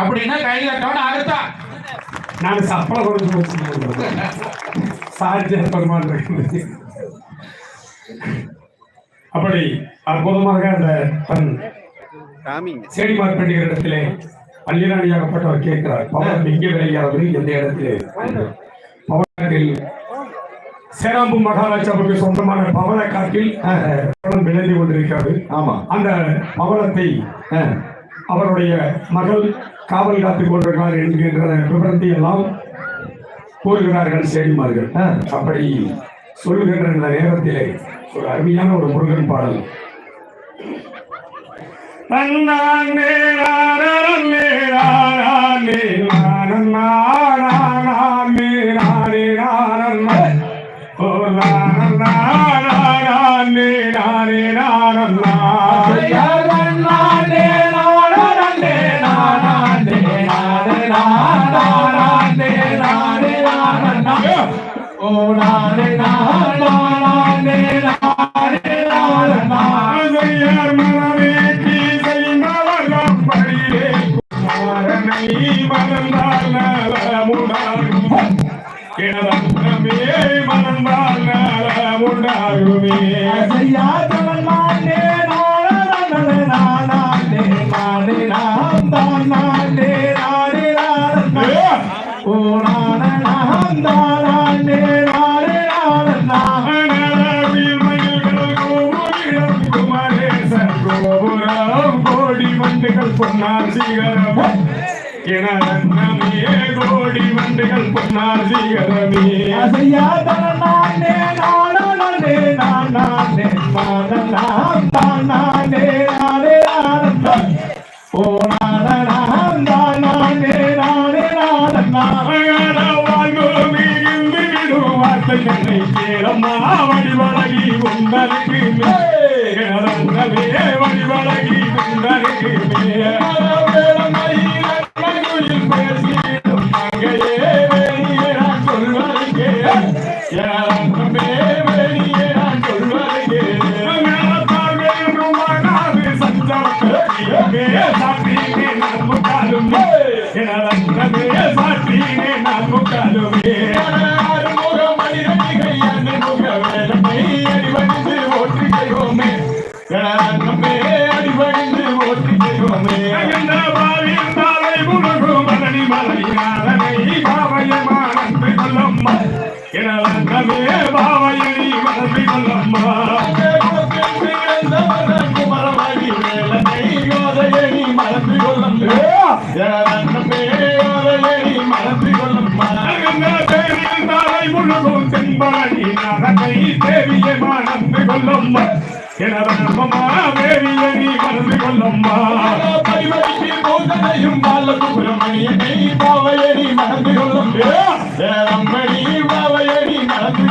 அப்படின்னா கையில கவனம் அறுத்தா நான் சப்பளம் கொடுத்து சார்ஜர் பெருமாள் அப்படி அற்புதமாக அந்த தன் சேடிமார் பெண்ணியர் இடத்திலே பள்ளிராணியாகப்பட்டவர் கேட்கிறார். பவன் எங்கே விளையாவது எந்த இடத்திலே? பவனத்தில் சேராம்பு மகாராஜாவுக்கு சொந்தமான பவன காட்டில் அஹ், பவனம் விளைந்து கொண்டிருக்கிறது. ஆமா. அந்த பவனத்தை அஹ், அவருடைய மகள் காவல் காத்துக் கொண்டிருக்கிறார் என்கின்ற விவரத்தை எல்லாம் கூறுகிறார்கள் சேடிமார்கள். அப்படி சொல்லுகின்ற இந்த நேரத்திலே ஒரு அருமையான ஒரு முருகன் பாடல். நன்னானே நானே நானே கிணறமே கோடி வண்டுகள் பொன்னார் சீகரமே. வடிவழகி உண்டருக்கு வடிவழகி உண்டருக்கு அடிபணிந்து Yes, I feel.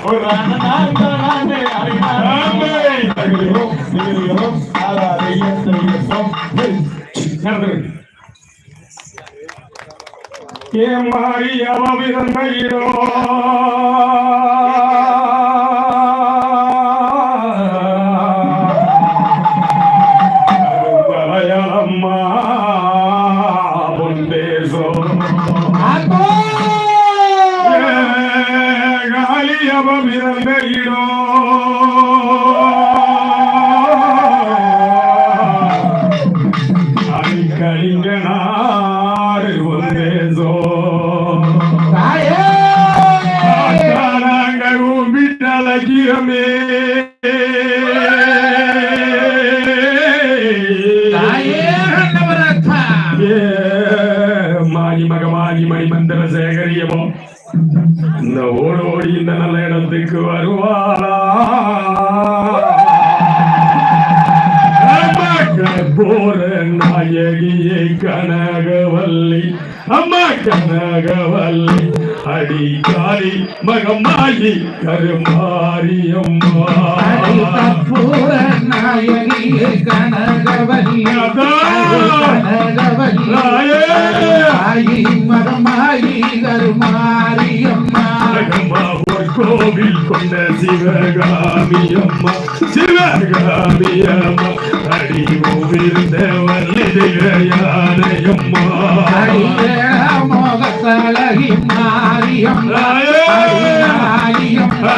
கொள்ளும் ஏமாறி அவவிரந்தையிலோ அம்மா மகமாயி கருமாரியம்மா கற்பூர நாயகி கனகவல்லி கனகவல்லி மகமாயி கருமாரியம்மா கோவில் கொண்ட சிவகாமி அம்மா சிவகாமி அம்மா அடி ஓவிருந்த வல்லிதையானையம்மா மோகத்தழகி மாரியம்மா மாரியம்மா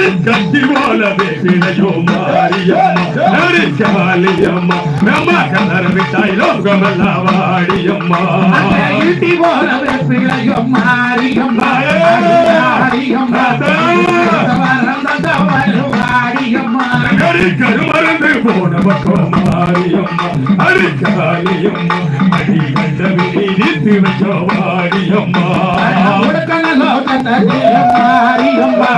நடி கட்டி போலவே மாரியம்மா நடி நம்ம கலர் விட்டாய் லோகமெல்லாம் வாடியம்மா இட்டி போலவே பிழையும் மாரியம்மா மாரியம்மா வாரியம்மா நடி போன பக்கம் மாரியம்மா அடி அடி கண்ட விதி வச்சோ வாடியம்மா மாரியம்மா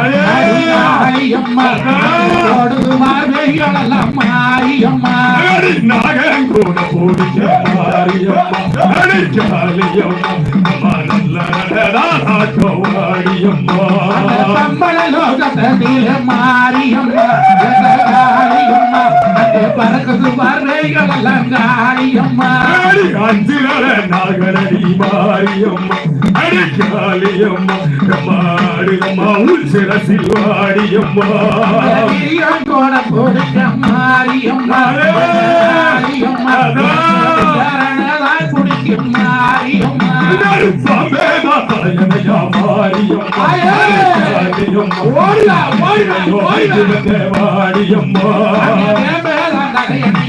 அடி நாகன் கூட போடிச்ச மாரியம்மா அடி காளியம்மா அம்மா நல்ல நடனாட்டோ வாடியம்மா பம்பள லோகத்தில் மாரியம்மா காரியம்மா பறக்குது பார்வைகள் எல்லாம் காரியம்மா அடி அஞ்சிரல நாகரடி மாரியம்மா அடி காளியம்மா அம்மாடியம்மா உள் சிரசில் வாடியம்மா. வீரம் கோட போடுக்க மாரியம்மா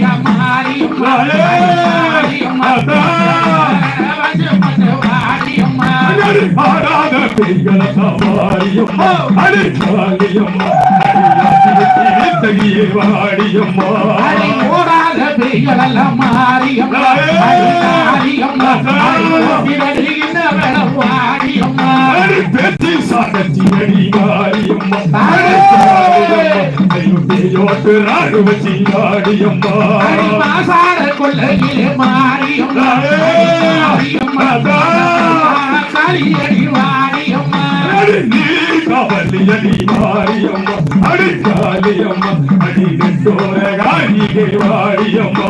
மாரியம்மா காளியம்மா ஓடியா, ஓடியா, ஓடியா. வாடியம்மா ஆடாத பெய்கள மாரியம்மா அடி! வாடியம்மா அடி! பெத்தி சாகத்தி அடி மாரியம்மா வாடியம்மா நீ காவலி அடி மாரியம்மா அடி காளியம்மா அடி நெட்டோர காரிகை வாடியம்மா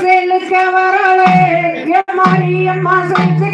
செலுக்க வரலே மாரியம்மா செலுக்க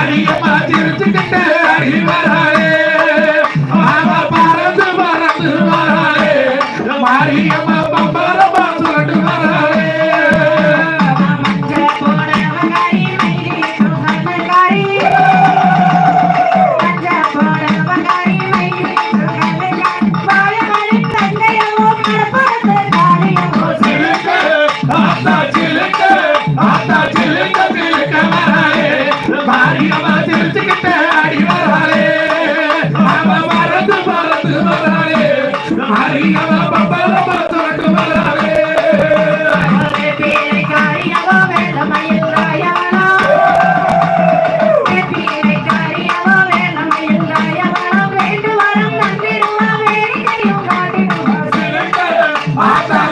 அடியமா திருச்சுக்கிட்ட Mata!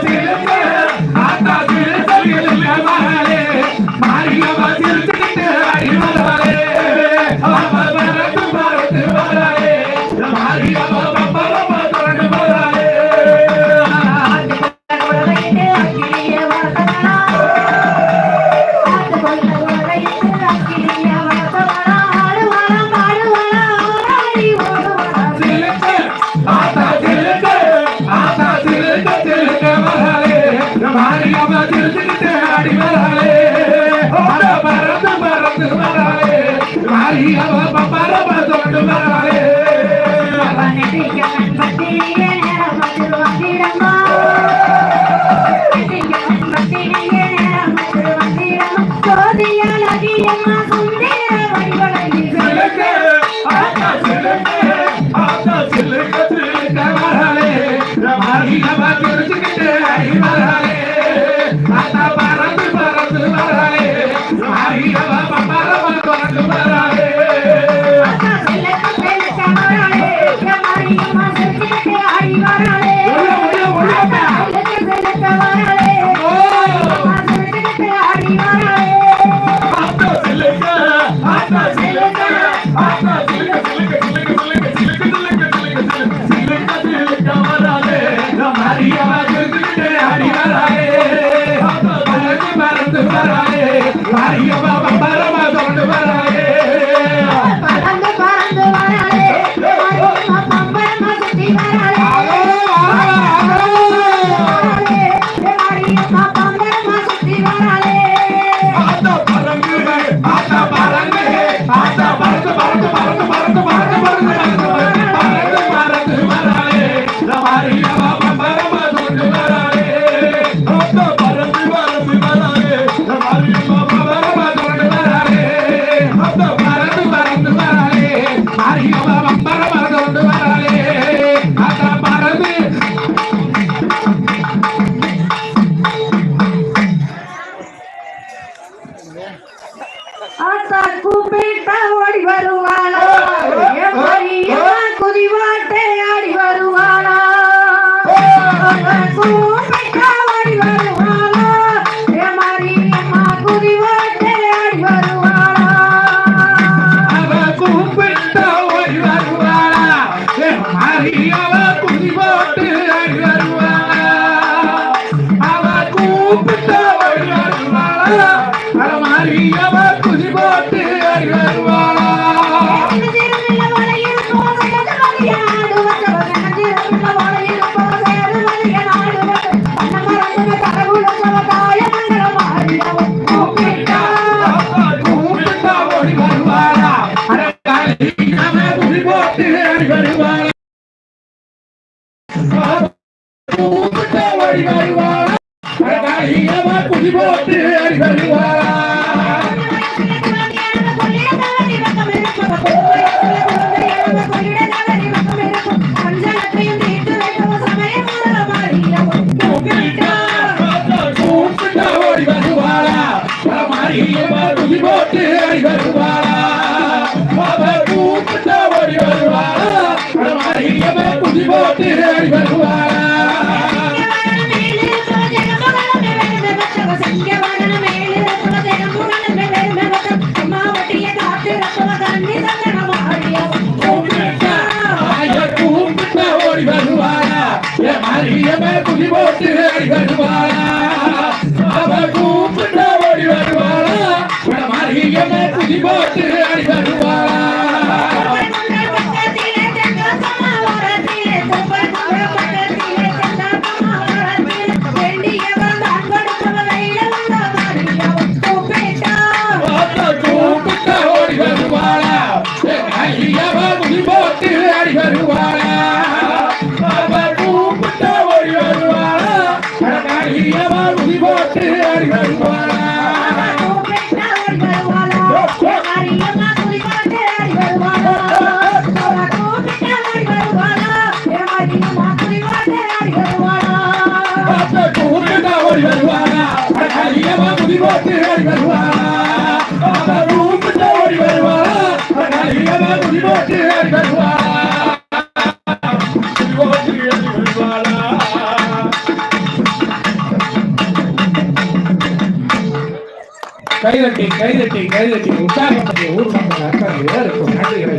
கைதட்டி கைதட்டி கைதட்டி. உற்சாகப்பட்டு ஊர் மக்கள் அக்கறை இருக்கும். நன்றிகளை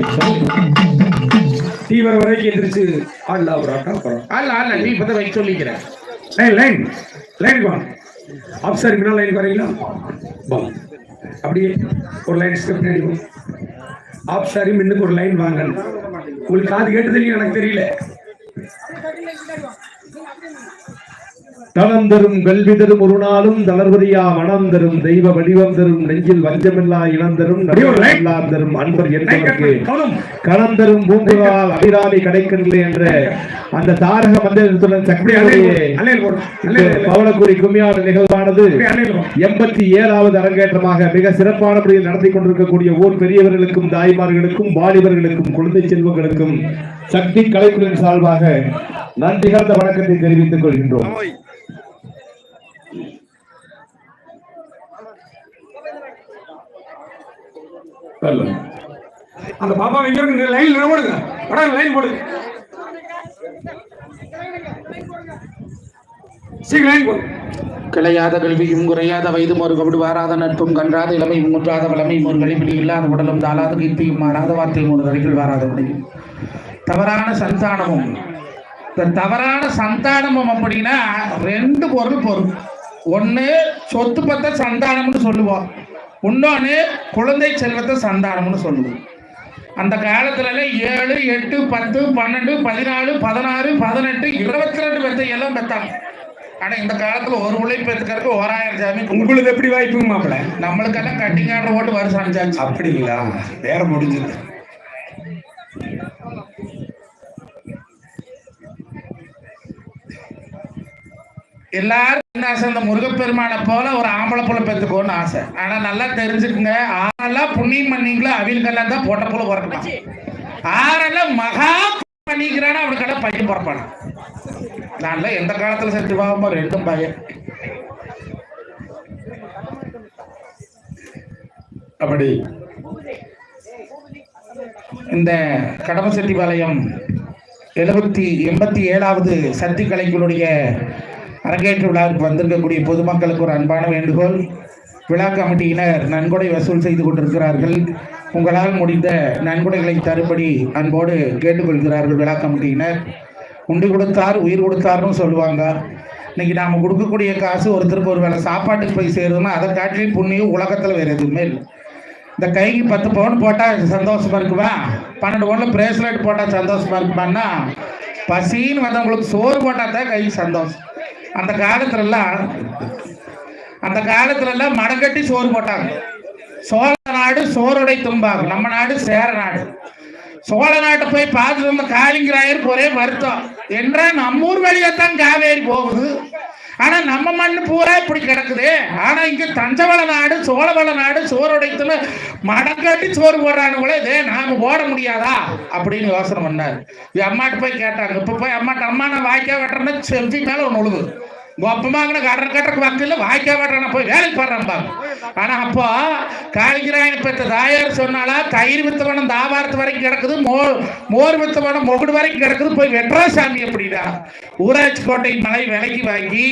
தீவிர வரைக்கும் எந்திரிச்சு அல்ல ஒரு அக்கா போறோம் அல்ல அல்ல நீ சொல்லிக்கிறேன். லைன். லைன் லைன் ஆஃபீஸர் முன்னால் லைன் வரீங்களா வா அப்படியே ஒரு லைன் ஸ்கிரிப்ட் அடிக்கும் ஆஃபீஸர் முன்னுக்கு ஒரு லைன் வாங்கணும். உங்களுக்கு காது கேட்டு தெரியும் எனக்கு தெரியல. தளம் தரும் கல்வி தரும் ஒரு நாளும் தளர்வரியா மனம் தரும் தெய்வ வடிவம் தரும் நெஞ்சில் வஞ்சமில்லா இனம் தரும். எல்லாம் அன்பர் என்பதற்கு களம் தரும் பூங்குழால் அபிராமி கிடைக்கின்றே என்ற அந்த தாரக மந்திரத்துடன் அலையில் பவளக்குடி கும்மியாடு நிகழ்வானது. எண்பத்தி ஏழாவது அரங்கேற்றமாக மிக சிறப்பான முறையில் நடத்தி கொண்டிருக்கக்கூடிய ஊர் பெரியவர்களுக்கும் தாய்மார்களுக்கும் வாலிபர்களுக்கும் குழந்தை செல்வங்களுக்கும் சக்தி கலைக்குழுவின் சார்பாக நன்றி கலந்த வணக்கத்தை தெரிவித்துக் கொள்கின்றோம். அந்த பாப்பா எங்க இருக்கு லைன்ல போடுங்க படம் லைன் போடுங்க சீக்கிரம் லைன் போடுங்க கிளையாத கல்வியும் குறையாத வயது ஒரு வாராத நட்பும் கன்றாத இளமையும் முற்றாத வளமையும் ஒரு கழிப்பிடி இல்லாத உடலும் தாளாத கீர்த்தியும் மாறாத வார்த்தையும் ஒரு வரைகள் வாராத முடியும் தவறான சந்தானமும் இந்த தவறான சந்தானமும் அப்படின்னா ரெண்டு பொருள் பொருள். ஒன்று சொத்து பத்த சந்தானம்னு சொல்லுவோம் இன்னொன்று குழந்தை செல்வத்தை சந்தானம்னு சொல்லுவோம். அந்த காலத்துல ஏழு எட்டு பத்து பன்னெண்டு பதினாலு பதினாறு பதினெட்டு இருபத்தி ரெண்டு பெத்த எல்லாம் பெத்தாங்க ஆனா இந்த காலத்துல ஒரு உழைப்பு பெற்றுக்கிறதுக்கு ஓராயிரம் ஜாமி உங்களுக்கு எப்படி வாய்ப்புங்க மாப்பிள்ள நம்மளுக்கெல்லாம் கட்டிங் ஆர்டர் ஓட்டு வருஷம் அனுப்பிச்சாச்சு அப்படிங்களா? வேற முடிஞ்சது. எல்லாரும் ஆசை இந்த முருகப்பெருமானை போல ஒரு ஆம்பளை புள்ள பெற்றுக்கோன்னு ஆசை. ஆனா நல்லா தெரிஞ்சுக்குங்க ஆரெல்லாம் புண்ணியம் பண்ணீங்களோ அவங்களுக்கெல்லாம் தான் பொட்ட புள்ள பிறக்கணும் ஆரெல்லாம் மகா பண்ணிக்கிறானோ அவனுக்கெல்லாம் பையன் பிறப்பானா? நான்லாம் எந்த காலத்துல செத்து போகாம ரெண்டும் பையன் அப்படி. இந்த கடமசெட்டிபாளையம் எழுபத்தி எண்பத்தி ஏழாவது சக்தி கலைஞருடைய அரங்கேற்ற விழாவுக்கு வந்திருக்கக்கூடிய பொதுமக்களுக்கு ஒரு அன்பான வேண்டுகோள். விழா கமிட்டியினர் நன்கொடை வசூல் செய்து கொண்டிருக்கிறார்கள். உங்களால் முடிந்த நன்கொடைகளை தரும்படி அன்போடு கேட்டுக்கொள்கிறார்கள் விழா கமிட்டியினர். உண்டு கொடுத்தார் உயிர் கொடுத்தார்னு சொல்லுவாங்க. இன்னைக்கு நாம் கொடுக்கக்கூடிய காசு ஒருத்தருக்கு ஒரு வேளை சாப்பாட்டுக்கு போய் சேருதுன்னா அதை காட்டிலும் புண்ணியம் உலகத்தில் வேறு எதுவுமே இல்லை. இந்த கைக்கு பத்து பவுன் போட்டால் சந்தோஷமாக இருக்குமா? பன்னெண்டு பவுனில் பிரேஸ்லெட் போட்டால் சந்தோஷமாக இருக்குமான்னா பசின்னு வந்தவங்களுக்கு சோறு போட்டால் தான் கைக்கு சந்தோஷம். அந்த காலத்துல எல்லாம் அந்த காலத்துல எல்லாம் மடங்கட்டி சோறு போட்டாங்க. சோழ நாடு சோறுடை தும்பாங்க நம்ம நாடு சேர நாடு. சோழ நாட்டை போய் பார்த்துட்டு வந்த காளிங்கராயருக்கு ஒரே வருத்தம். என்ற நம்ம ஊர் வழியா காவேரி போகுது. ஆனா நம்ம மண்ணு பூரா இப்படி கிடக்குது. ஆனா இங்க தஞ்சவள நாடு சோழவள நாடு சோறுடைத்துல மடங்கட்டி சோறு போடுறானுங்களே இதே நாம போட முடியாதா? அப்படின்னு யோசனை பண்ணாரு. இவ அம்மாட்ட போய் கேட்டாங்க. இப்ப போய் அம்மாட்ட அம்மா நான் வாய்க்கா வெட்டுறேன்னா செல்ஃபி மேல ஒன்று உழுது ஒப்பமாங்கின கட்டர் கட்டருக்கு வக்கில் வாய்க்கா மாட்டான் போய் வேலைக்கு போடுறேன் ஆனா அப்போ காளிகிராயன் பெற்ற தாயார் சொன்னாலா தயிர் வித்தவனம் தாவாரத்து வரைக்கும் கிடக்குது மோர் மோர் வித்தவனம் மொகுடு வரைக்கும் கிடக்குது போய் வெட்ரா சாமி அப்படிடா ஊராட்சி கோட்டை மலை விலைக்கு வாங்கி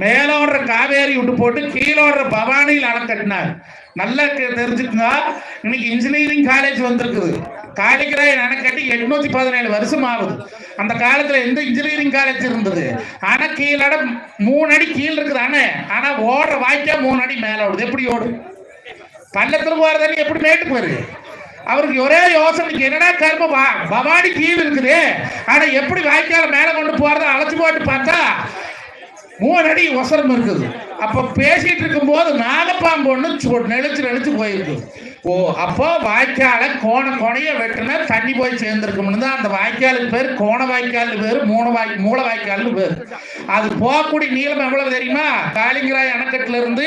மேலோடுற காவேரி விட்டு போட்டு கீழோடுற பவானியில் அணை கட்டினார் நல்லா கே- தெரிஞ்சுக்குங்க. இன்னைக்கு இன்ஜினியரிங் காலேஜ் வந்திருக்குது. காளிகராயன் அணைக்கட்டி எட்நூத்தி பதினேழு வருஷம் ஆகுது. அந்த காலத்துல எந்த இன்ஜினியரிங் காலேஜ் இருந்தது? ஆனா கீழட மூணு அடி கீழ் இருக்குது அணை. ஆனா ஓடுற வாய்க்கா மூணு அடி மேல ஓடுது. எப்படி ஓடு பள்ளத்துல போற தண்ணி எப்படி மேட்டுக்கு வருது அவருக்கு ஒரே யோசனைக்கு என்னடா கரும பவானி கீழ் இருக்குது. ஆனா எப்படி வாய்க்கால மேல கொண்டு போறத அழைச்சு போட்டு பார்த்தா மூணு அடி ஒசரம் இருக்குது. அப்ப பேசிட்டு இருக்கும்போது நாகப்பாம்பு ஒண்ணு நெளிச்சு நெளிச்சு போயிருக்குது ஓ அப்போ வாய்க்கால கோண கோணைய வெட்டினா தண்ணி போய் சேர்ந்துருக்கும்னு தான் அந்த வாய்க்காலுக்கு பேர் கோண வாய்க்கால் பேர் மூணு வாய் மூல வாய்க்கால்னு பேர். அது போகக்கூடிய நீளம் எவ்வளவு தெரியுமா? காளிங்கராய் அணைக்கட்டுல இருந்து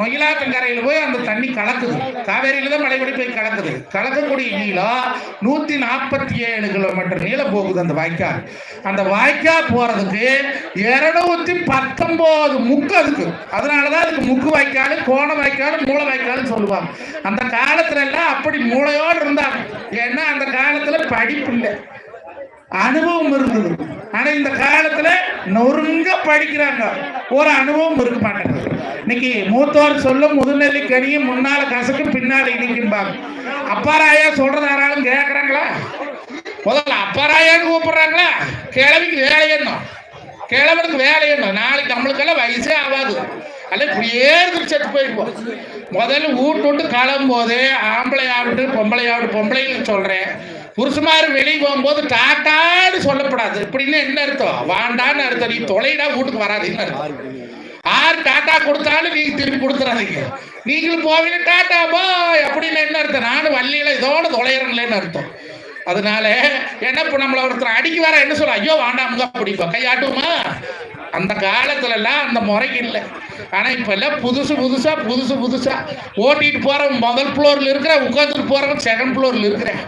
மொயிலாத்தங்கரையில் போய் அந்த தண்ணி கலக்குது. காவேரியில தான் மழைபடி போய் கலக்குது. கலக்கக்கூடிய நீளம் நூத்தி நாற்பத்தி ஏழு கிலோமீட்டர் நீளம் போகுது அந்த வாய்க்கால். அந்த வாய்க்கால் போறதுக்கு இருநூத்தி பத்தொன்பது முக்கு அதுக்கு. அதனாலதான் அதுக்கு முக்கு வாய்க்கால் கோண வாய்க்கால் மூல வாய்க்கால்னு சொல்லுவாங்க. அந்த கா காலத்துல எல்லாம் அப்படி மூளையோடு இருந்தாங்க. ஏன்னா அந்த காலத்துல படிப்பு இல்லை. அனுபவம் இருந்தது. ஆனா இந்த காலத்துல நொறுங்க படிக்கிறாங்க. ஒரு அனுபவம் இருக்க மாட்டேங்குது இன்னைக்கு மூத்தோர் சொல்லும் முதுநெல்லி கனியும் முன்னால கசக்கும் பின்னால இனிக்கும்பாங்க அப்பாராயா சொல்றது யாராலும் கேட்கறாங்களா முதல்ல அப்பாராயான்னு கூப்பிடுறாங்களா? கிழவிக்கு வேலை என்ன? கிழவனுக்கு வேலை என்ன? நாளைக்கு நம்மளுக்கெல்லாம் வயசே ஆகாது. அல்ல இப்படியே இருந்து செத்து போயிருப்போம். முதல்ல வீட்டு விட்டு கிளம்பும்போது ஆம்பளை ஆகட்டும் பொம்பளை ஆகட்டும் பொம்பளைன்னு சொல்கிறேன் புருஷமாரு வெளியே போகும்போது டாட்டான்னு சொல்லப்படாது. இப்படின்னு என்ன அர்த்தம்? வாண்டான்னு அர்த்தம். நீ தொலைடா வீட்டுக்கு வராதுன்னு அர்த்தம். ஆறு டாட்டா கொடுத்தாலும் நீங்கள் திருப்பி கொடுத்துறாதீங்க. நீங்களும் போவீங்க டாட்டா பாய் அப்படின்னு என்ன அர்த்தம்? நானும் வள்ளியில் இதோட தொலைகிறேன்லன்னு அர்த்தம். அதனால என்ன இப்போ நம்மளை ஒருத்தர் அடிக்க வர என்ன சொல்ல? ஐயோ வாண்டாமுங்க அப்படிப்பா கையாட்டுமா அந்த காலத்துலலாம் அந்த முறைக்கு இல்லை. ஆனால் இப்போல்லாம் புதுசு புதுசாக புதுசு புதுசாக ஓட்டிகிட்டு போகிறவன் முதல் ஃப்ளோரில் இருக்கிற உட்காந்துட்டு போகிறவன் செகண்ட் ஃப்ளோரில் இருக்கிறேன்.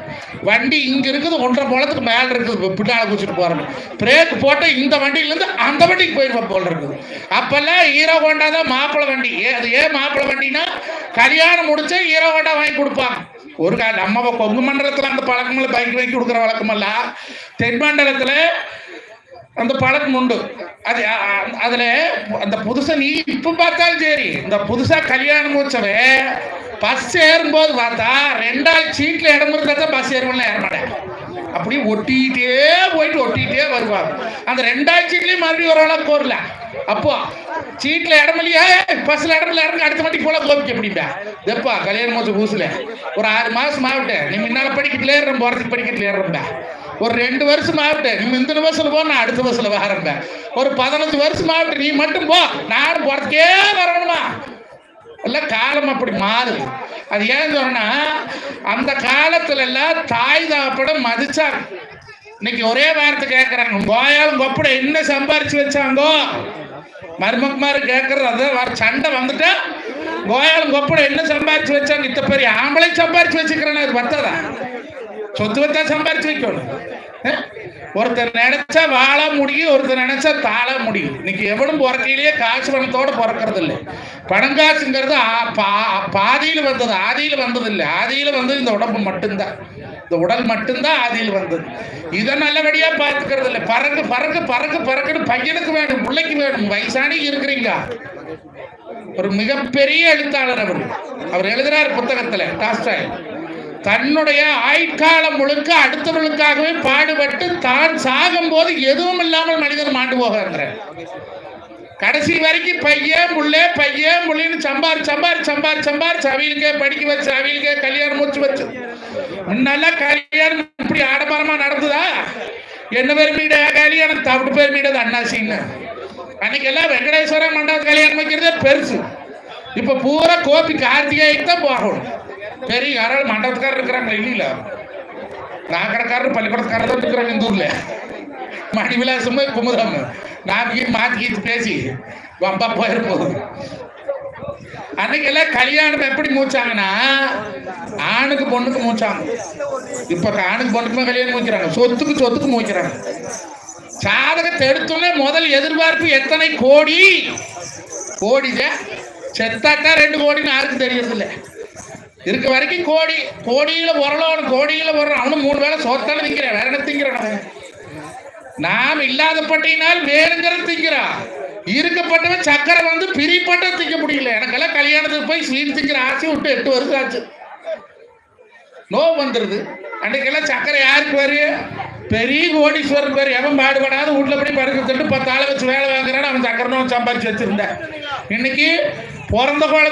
வண்டி இங்கே இருக்குது ஒன்றரை போலத்துக்கு மேலே இருக்குது இப்ப பின்னால குச்சிட்டு போகிறவன் பிரேக் போட்டு இந்த வண்டியிலேருந்து அந்த வண்டிக்கு போயிருப்பா போல் இருக்குது. அப்போல்லாம் ஹீரோ ஹோண்டா தான் மாப்பிள்ளை வண்டி. ஏ- அது ஏன் மாப்பிள்ளை வண்டினா கல்யாணம் முடிச்சு ஹீரோ ஹோண்டா வாங்கி கொடுப்பாங்க. ஒரு கா நம்ம கொங்கு மண்டலத்தில் அந்த பழக்கங்களை பைக் வாங்கி கொடுக்குற வழக்கமெல்லாம் தென் மண்டலத்தில் அந்த பழக்கம் உண்டு. அது அதுல அந்த புதுசா நீ இப்ப பார்த்தாலும் சரி இந்த புதுசா கல்யாணம் வச்சவே பஸ் ஏறும்போது பார்த்தா ரெண்டாள் சீட்ல இடம் இருந்தா தான் பஸ் ஏறுவோம்ல ஏறமாட்டேன் அப்படியே ஒட்டிக்கிட்டே போயிட்டு ஒட்டிக்கிட்டே வருவாங்க. அந்த ரெண்டாள் சீட்லயும் மறுபடியும் ஒரு போறல. அப்போ சீட்ல இடம் இல்லையா? பஸ்ல இடம் இறங்க அடுத்த மாட்டி போல கோபிக்க எப்படிம்பா எப்பா கல்யாணம் முடிச்ச பூசில் ஒரு ஆறு மாசம் ஆகிட்டேன் நீ முன்னால படிக்கட்டில் ஏறுறேன் போறதுக்கு படிக்கட்டில் ஏறுறேன்பா. ஒரு ரெண்டு வருஷம் ஆகட்டும். நீ இந்த பஸ்ஸில் போ நான் அடுத்த பஸ்ஸில் வரம்பேன் ஒரு பதினஞ்சு வருஷம் ஆகட்டு நீ மட்டும் போ. நானும் போகிறதுக்கே வரணுமா? எல்லாம் காலம் அப்படி மாறுது. அது ஏன் சொன்னா அந்த காலத்துல எல்லாம் தாய் தாப்படம் மதிச்சாங்க. இன்னைக்கு ஒரே வார்த்தை கேட்கறாங்க கோயாலும் கொப்பட என்ன சம்பாரிச்சு வச்சாங்கோ? மருமக்குமாரு கேட்கறது அதான் வர சண்டை வந்துட்டா கோயாலும் கொப்பட என்ன சம்பாரிச்சு வச்சாங்க? இத்த பெரிய ஆம்பளை சம்பாரிச்சு வச்சுக்கிறேன்னு அது பத்தாதா? சொத்து வச்சா சம்பாரிச்சு வைக்கணும். ஒருத்தர் நினைச்சா வாழ முடியும் ஒருத்தர் நினைச்சா தாழ முடியும். இன்னைக்கு எவனும் பிறக்கையிலேயே காசு பணத்தோட பிறக்கிறது இல்லை பணம் காசுங்கிறது பாதியில் வந்தது ஆதியில் வந்தது இல்லை ஆதியில் வந்தது இந்த உடம்பு மட்டும்தான். இந்த உடல் மட்டும்தான் ஆதியில் வந்தது. இதை நல்லபடியா பார்த்துக்கிறது இல்லை பறக்கு பறக்கு பறக்கு பறக்குன்னு பையனுக்கு வேணும் பிள்ளைக்கு வேணும். வயசானி இருக்கிறீங்க. ஒரு மிகப்பெரிய எழுத்தாளர் அவர். அவர் எழுதுறார் புத்தகத்துல டாஸ்டாய் தன்னுடைய ஆயுட்காலம் முழுக்க அடுத்தவர்களுக்காகவே பாடுபட்டு தான் சாகும்போது எதுவும் இல்லாமல் மனிதன் மாண்டு போகிறார் கடைசி வரைக்கும் பையன் புள்ளே பையன் புள்ளின்னு சம்பார் சம்பார் சம்பாரி சம்பார் சவியலுக்கே படிக்க வச்சு அவியலுக்கே கல்யாணம் மூச்சு வச்சு. முன்னெல்லாம் கல்யாணம் இப்படி ஆடம்பரமா நடந்ததா? என்ன பேர் மீட கல்யாணம். தவிட்டு பேர் மீடது அண்ணாசின்னு. அன்னைக்கெல்லாம் வெங்கடேஸ்வர மண்டபம் கல்யாணம் வைக்கிறதே பெருசு. இப்ப பூரா கோபி கார்த்திகேயன் தான் போகணும் பெரிய யாராவது மண்டபத்துக்காரர் இருக்கிறாங்களா? இல்லையில நாக்கடைக்காரர் பள்ளிக்கூடத்துக்காரர் தான் இருக்கிறாங்க இந்த ஊர்ல. மணி விலாசமே குமுதம் நாளைக்கு மாத்தி கீத்து பேசி வம்பா போயிருப்போம். அன்னைக்கு எல்லாம் கல்யாணம் எப்படி மூச்சாங்கன்னா ஆணுக்கு பொண்ணுக்கு மூச்சாங்க. இப்ப ஆணுக்கு பொண்ணுக்குமே கல்யாணம் மூக்கிறாங்க சொத்துக்கு சொத்துக்கு மூக்கிறாங்க சாதகத்தை எடுத்தோன்னே முதல் எதிர்பார்ப்பு எத்தனை கோடி? கோடிதான் செத்தாக்கா ரெண்டு கோடின்னு யாருக்கும் தெரியறதில்ல இருக்க வரைக்கும் கோடி கோடியில வரலோன்னு கோடியில உரணும் அவனும் மூணு வேளை சோத்தால திங்கிறேன் வேற என்ன திங்கிறான் நாம் நாம் இல்லாதப்பட்டினால் வேறுங்கிற திங்கிறான் இருக்கப்பட்டவன் சக்கரை வந்து பிரிப்பட்ட திங்க முடியல. எனக்கெல்லாம் கல்யாணத்துக்கு போய் ஸ்வீட் திங்கிற ஆசை விட்டு எட்டு வருஷம் ஆச்சு. நோவு வந்துருது. அன்றைக்கெல்லாம் சக்கரை யாருக்கு வரு பெரிய கோடீஸ்வரர் பேர். எவன் பாடுபடாத வீட்டில் போய் படுக்க சொல்லிட்டு பத்து ஆளை வச்சு வேலை வாங்குறான்னு அவன் சக்கரை நோய் சம்பாதிச்சு வச்சிருந்தேன். இன்னைக்கு பிறந்த குழந்தை